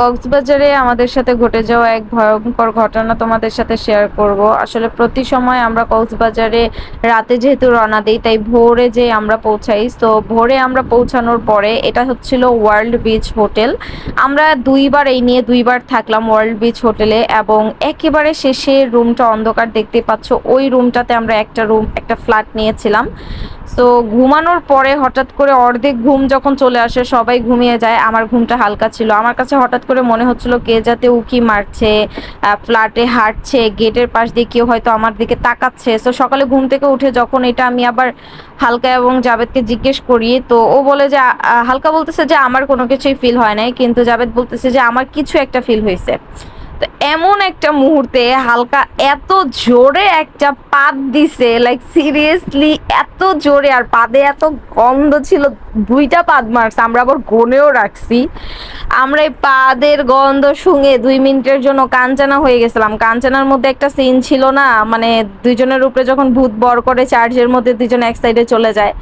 কক্সবাজারে আমাদের সাথে ঘটে যাওয়া এক ভয়ঙ্কর ঘটনা তোমাদের সাথে শেয়ার করব। আসলে প্রতি সময় আমরা কক্সবাজারে রাতে যেহেতু রওনা দিই, তাই ভোরে যে আমরা পৌঁছাই তো ভোরে আমরা পৌঁছানোর পরে এটা হচ্ছিল ওয়ার্ল্ড বিচ হোটেল আমরা দুইবার এই নিয়ে দুইবার থাকলাম ওয়ার্ল্ড বিচ হোটেলে এবং একেবারে শেষে রুমটা অন্ধকার দেখতে পাচ্ছ, ওই রুমটাতে আমরা একটা রুম, একটা ফ্ল্যাট নিয়েছিলাম। তো ঘুমানোর পরে হঠাৎ করে অর্ধেক ঘুম যখন চলে আসে, সবাই ঘুমিয়ে যায়, আমার ঘুমটা হালকা ছিল। আমার কাছে হঠাৎ করে মনে হচ্ছিল কে যাতে উকি মারছে ফ্ল্যাটে হাঁটছে, গেটের পাশ দিয়ে কেউ হয়তো আমার দিকে তাকাচ্ছে। তো সকালে ঘুম থেকে উঠে যখন এটা আমি আবার হালকা এবং জাভেদকে জিজ্ঞেস করি, তো ও বলে যে হালকা বলতেছে যে, আমার কোনো কিছুই ফিল হয় নাই। কিন্তু জাভেদ বলতেছে যে, আমার কিছু একটা ফিল হয়েছে। তো এমন একটা মুহূর্তে হালকা এত জোরে একটা পাদ দিছে লাইক সিরিয়াসলি এত জোরে, আর পাদে এত গন্ধ ছিল, দুইটা পাদ মারছে আমরা আবার গনেও রাখছি। আমরা এই পাদের গন্ধ শুঙে দুই মিনিটের জন্য কাঞ্চানা হয়ে গেছিলাম। কাঞ্চানার মধ্যে একটা সিন ছিল না মানে দুইজনের উপরে যখন ভূত বর করে, চার্জের মধ্যে দুইজন এক সাইডে চলে যায়।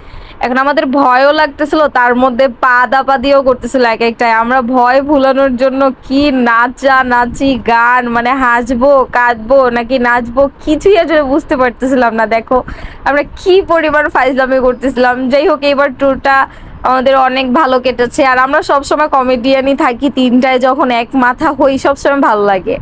এখন আমাদের ভয়ও লাগতেছিল, তার মধ্যে পা দাপা দিয়েও করতেছিল এক একটাই আমরা ভয় ভুলানোর জন্য কি নাচা নাচি গান মানে হাসবো, কাঁদবো, নাকি নাচবো কিছুই আসলে বুঝতে পারতেছিলাম না। দেখো, আমরা কি পরিমাণ ফাইজলামি করতেছিলাম। যাই হোক এবার ট্যুরটা আমাদের অনেক ভালো কেটেছে। আর আমরা সবসময় কমেডিয়ানই থাকি, তিনটায় যখন এক মাথা হই, সবসময় ভালো লাগে।